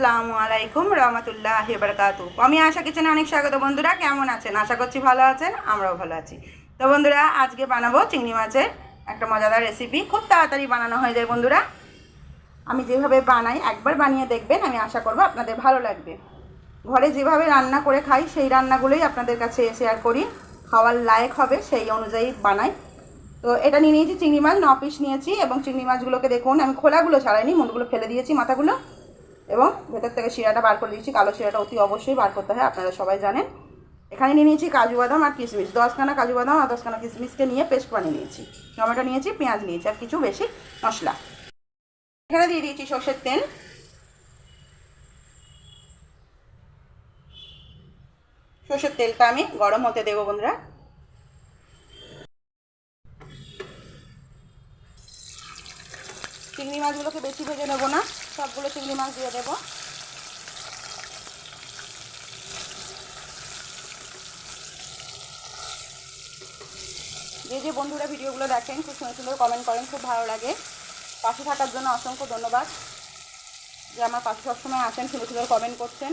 আসসালামু আলাইকুম রহমতুল্লাহ বারকাতু। আমি আশা কিচেনে অনেক স্বাগত। বন্ধুরা, কেমন আছেন? আশা করছি ভালো আছেন, আমরাও ভালো আছি। তো বন্ধুরা, আজকে বানাবো চিংড়ি মাছের একটা মজাদার রেসিপি খুব তাড়াতাড়ি বানানো হয়ে যায় বন্ধুরা। আমি যেভাবে বানাই, একবার বানিয়ে দেখবেন, আমি আশা করব আপনাদের ভালো লাগবে। ঘরে যেভাবে রান্না করে খাই, সেই রান্নাগুলোই আপনাদের কাছে শেয়ার করি। খাওয়ার লায়ক হবে, সেই অনুযায়ী বানাই। তো এটা নিয়ে নিয়েছি চিংড়ি মাছ, ন পিস নিয়েছি এবং চিংড়ি মাছগুলোকে দেখুন, আমি খোলাগুলো ছাড়াইনি, মুন্ডগুলো ফেলে দিয়েছি মাথাগুলো। এবং ভেতর থেকে শিরাটা বার করে দিয়েছি। কালো শিরাটা অতি অবশ্যই বার করতে হয়, আপনারা সবাই জানেন। এখানে নিয়ে নিয়েছি কাজু বাদাম আর কিশমিশ। দশখানা কাজু বাদাম আর দশখানা কিশমিশকে নিয়ে পেস্ট বানিয়ে নিয়েছি। টমেটো নিয়েছি, পেঁয়াজ নিয়েছি আর কিছু বেশি মশলা। এখানে দিয়ে দিয়েছি সর্ষের তেল। সর্ষের তেলটা আমি গরম হতে দেবো, বন্ধুরা। চিংড়ি মাছগুলোকে বেশি ভেজে নেব না। সবগুলো চিংড়ি মাছ দিয়ে দেবো। যে যে বন্ধুরা ভিডিওগুলো দেখেন, খুব সুন্দর সুন্দর কমেন্ট করেন, খুব ভালো লাগে। পাশে থাকার জন্য অসংখ্য ধন্যবাদ। যে আমার পাশে সবসময় আসেন, সুন্দর সুন্দর কমেন্ট করছেন।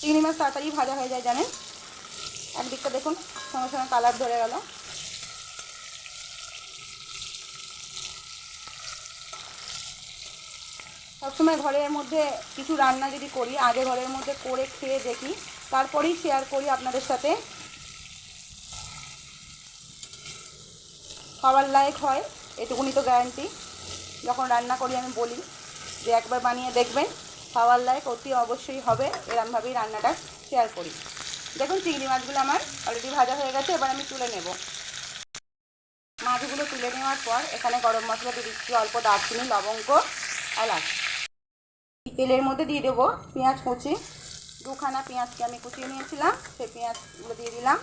চিংড়ি মাছ তাড়াতাড়ি ভাজা হয়ে যায়, জানেন? একদিকটা দেখুন, সঙ্গে সঙ্গে কালার ধরে গেল। সবসময় ঘরের মধ্যে কিছু রান্না যদি করি, আগে ঘরের মধ্যে করে খেয়ে দেখি, তারপরেই শেয়ার করি আপনাদের সাথে। খাবার লায়ক হয়, এটুকুনি তো গ্যারান্টি যখন রান্না করি, আমি বলি যে একবার বানিয়ে দেখবেন খাওয়ার লায়ক অতি অবশ্যই হবে, এরমভাবেই রান্নাটা শেয়ার করি। দেখুন, চিংড়ি মাছগুলো আমার অলরেডি ভাজা হয়ে গেছে, এবার আমি তুলে নেব। মাছগুলো তুলে নেওয়ার পর, এখানে গরম মশলা দিয়ে দিচ্ছি অল্প দারচিনি, লবঙ্গ, এলাচ। তেলের মধ্যে দিয়ে দেবো পেঁয়াজ কুচি। দুখানা পেঁয়াজকে আমি কুচিয়ে নিয়েছিলাম, সেই পেঁয়াজগুলো দিয়ে দিলাম।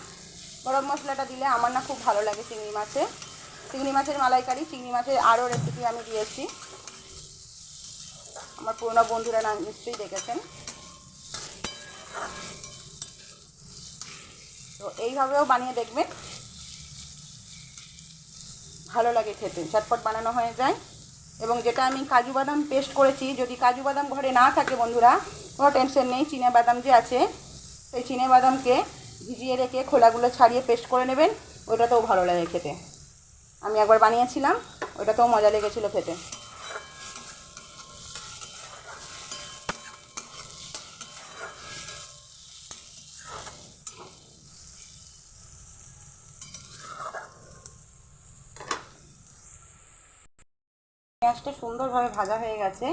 গরম মশলাটা দিলে আমার না খুব ভালো লাগে চিংড়ি মাছে। চিংড়ি মাছের মালাইকারি, চিংড়ি মাছের আরও রেসিপি আমি দিয়েছি। আমার পুরোনো বন্ধুরা না নিশ্চয়ই দেখেছেন। তো এইভাবেও বানিয়ে দেখবেন। ভালো লাগে খেতে, ঝটপট বানানো হয়ে যায়। এবং যেটা আমি কাজু বাদাম পেস্ট করেছি, যদি কাজু বাদাম ঘরে না থাকে বন্ধুরা, কোনো টেনশন নেই, চিনে বাদাম যে আছে, সেই চিনে বাদামকে ভিজিয়ে রেখে খোলাগুলো ছাড়িয়ে পেস্ট করে নেবেন, ওইটাতেও ভালো লাগে খেতে। আমি একবার বানিয়েছিলাম, ওইটাতেও মজা লেগেছিলো খেতে। পেঁয়াজটা সুন্দরভাবে ভাজা হয়ে গেছে।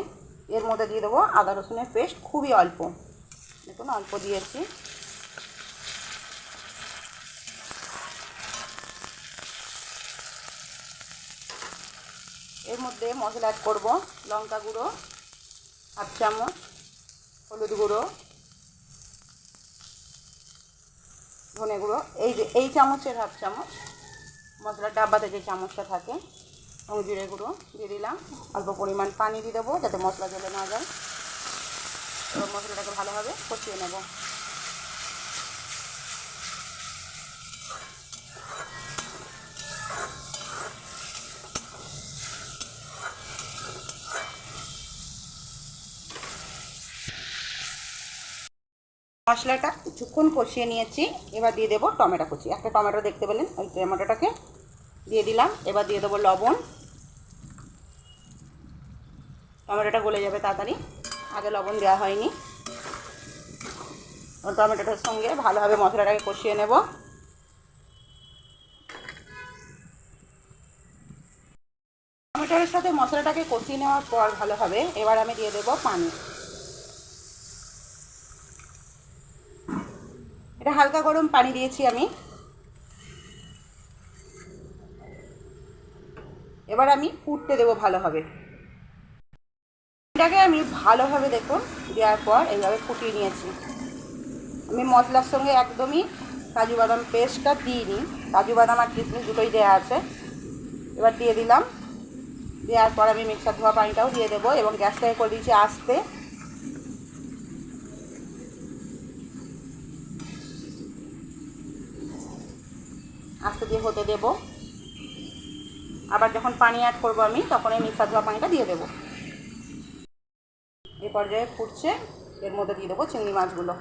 এর মধ্যে দিয়ে দেবো আদা রসুনের পেস্ট, খুবই অল্প। দেখুন, অল্প দিয়েছি। এর মধ্যে মশলা অ্যাড করব, লঙ্কা গুঁড়ো, হাফ চামচ, হলুদ গুঁড়ো, ধনে গুঁড়ো, এই যে, এই চামচের হাফ চামচ। মশলার ডাব্বাতে যে চামচটা থাকে। এবং জিরে গুঁড়ো দিয়ে দিলাম। অল্প পরিমাণ পানি দিয়ে দেবো যাতে মশলা জ্বলে না যায়। এবার মশলাটাকে ভালোভাবে কষিয়ে নেব। মশলাটা কিছুক্ষণ কষিয়ে নিয়েছি। এবার দিয়ে দেবো টমেটো কুচি। একটা টমেটো দেখতে পেলেন? ওই টমেটোটাকে দিয়ে দিলাম, এবার দিয়ে দেবো লবণ। টমেটোটা গলে যাবে তাড়াতাড়ি, আগে লবণ দেওয়া হয়নি। টমেটোটার সঙ্গে ভালোভাবে মশলাটাকে কষিয়ে নেব। টমেটোর সাথে মশলাটাকে কষিয়ে নেওয়ার পর ভালোভাবে এবার আমি দিয়ে দেবো পানি। এটা হালকা গরম পানি দিয়েছি আমি। এবার আমি ফুটতে দেবো ভালোভাবে। এটাকে আমি ভালোভাবে দেখুন, দেওয়ার পর এইভাবে ফুটিয়ে নিয়েছি। আমি মশলার সঙ্গে একদমই কাজু বাদাম পেস্টটা দিইনি। কাজু বাদাম আর কিশমিশ দুটোই দেওয়া আছে। এবার দিয়ে দিলাম। দেওয়ার পর আমি মিক্সার ধোয়া পানিটাও দিয়ে দেবো এবং গ্যাসটাকে করে দিয়েছি আস্তে। আস্তে দিয়ে হতে দেবো। আবার যখন পানি অ্যাড করব আমি, তখন এই মিক্সার ধোয়া পানিটা দিয়ে দেবো। এই পর্যায়ে ফুটছে, এর মধ্যে দিয়ে দেবো চিংড়ি মাছগুলো।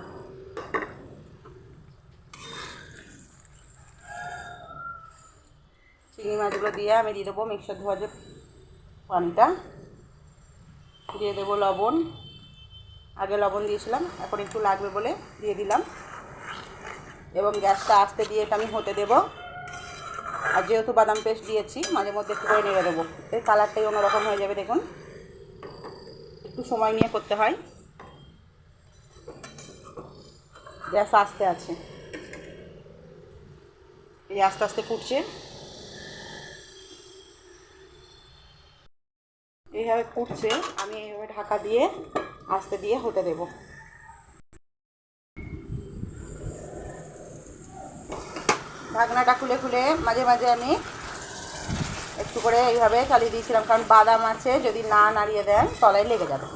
চিংড়ি মাছগুলো দিয়ে আমি দিয়ে দেবো মিক্সার ধোয়া যে পানিটা। দিয়ে দেবো লবণ। আগে লবণ দিয়েছিলাম, এখন একটু লাগবে বলে দিয়ে দিলাম। এবং গ্যাসটা আস্তে দিয়ে এটা আমি হতে দেবো। আর যেহেতু বাদাম পেস্ট দিয়েছি, মাঝে মধ্যে একটু করে নেড়ে দেবো। এর কালারটাই অন্যরকম হয়ে যাবে, দেখুন। একটু সময় নিয়ে করতে হয়। গ্যাস আস্তে আছে। এই আস্তে আস্তে ফুটছে। এইভাবে ফুটছে, আমি এইভাবে ঢাকা দিয়ে আস্তে দিয়ে হতে দেব। ঢাকনাটা খুলে খুলে মাঝে মাঝে আমি একটু করে এইভাবে চালিয়ে দিয়েছিলাম, কারণ বাদাম আছে, যদি না নাড়িয়ে দেন তলায় লেগে যাবে।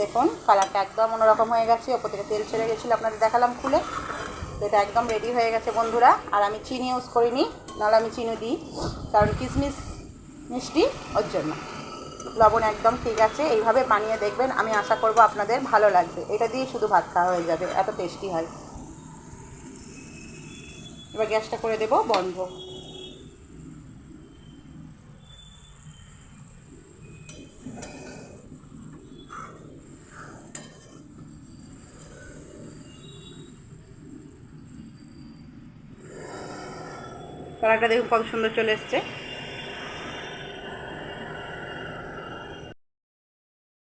দেখুন, কালারটা একদম অন্যরকম হয়ে গেছে, ওপর থেকে তেল ছেড়ে গেছিল, আপনাদের দেখালাম খুলে। তো এটা একদম রেডি হয়ে গেছে, বন্ধুরা। আর আমি চিনি ইউজ করিনি, নাহলে আমি চিনি দিই, কারণ কিশমিশ মিষ্টি, ওর জন্য। লবণ একদম ঠিক আছে, এইভাবে বানিয়ে দেখবেন, আমি আশা করব আপনাদের ভালো লাগবে। এটা দিয়ে শুধু ভাত খাওয়া হয়ে যাবে, এত টেস্টি হয়। এবার গ্যাসটা করে দেব বন্ধ। কালারটা দেখুন কত সুন্দর চলে এসছে।